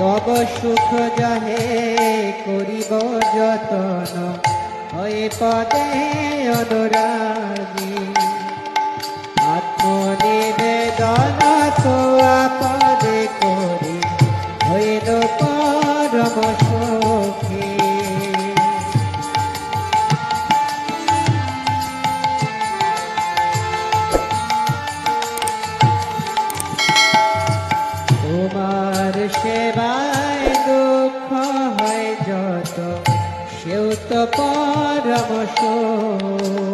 তব সুখ যাহে করিব যতন। হয়ে পদে অনুরাগী। আত্মনিবেদন তোমার সেবায় দুঃখ হয় যত সেও তো পরম সুখ।